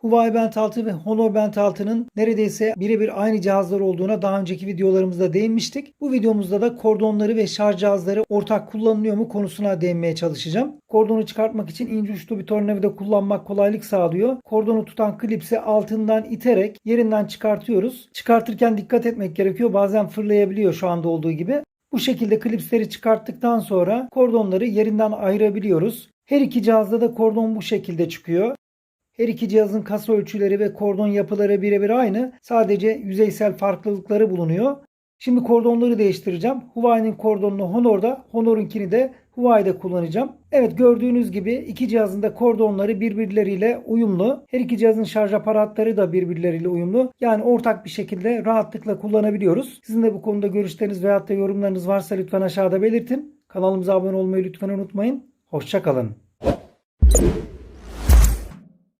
Huawei Band 6 ve Honor Band 6'nın neredeyse birebir aynı cihazlar olduğuna daha önceki videolarımızda değinmiştik. Bu videomuzda da kordonları ve şarj cihazları ortak kullanılıyor mu konusuna değinmeye çalışacağım. Kordonu çıkartmak için ince uçlu bir tornavida kullanmak kolaylık sağlıyor. Kordonu tutan klipsi altından iterek yerinden çıkartıyoruz. Çıkartırken dikkat etmek gerekiyor. Bazen fırlayabiliyor şu anda olduğu gibi. Bu şekilde klipsleri çıkarttıktan sonra kordonları yerinden ayırabiliyoruz. Her iki cihazda da kordon bu şekilde çıkıyor. Her iki cihazın kasa ölçüleri ve kordon yapıları birebir aynı. Sadece yüzeysel farklılıkları bulunuyor. Şimdi kordonları değiştireceğim. Huawei'nin kordonunu Honor'da, Honor'unkini de Huawei'de kullanacağım. Evet gördüğünüz gibi iki cihazın da kordonları birbirleriyle uyumlu. Her iki cihazın şarj aparatları da birbirleriyle uyumlu. Yani ortak bir şekilde rahatlıkla kullanabiliyoruz. Sizin de bu konuda görüşleriniz veyahut da yorumlarınız varsa lütfen aşağıda belirtin. Kanalımıza abone olmayı lütfen unutmayın. Hoşçakalın.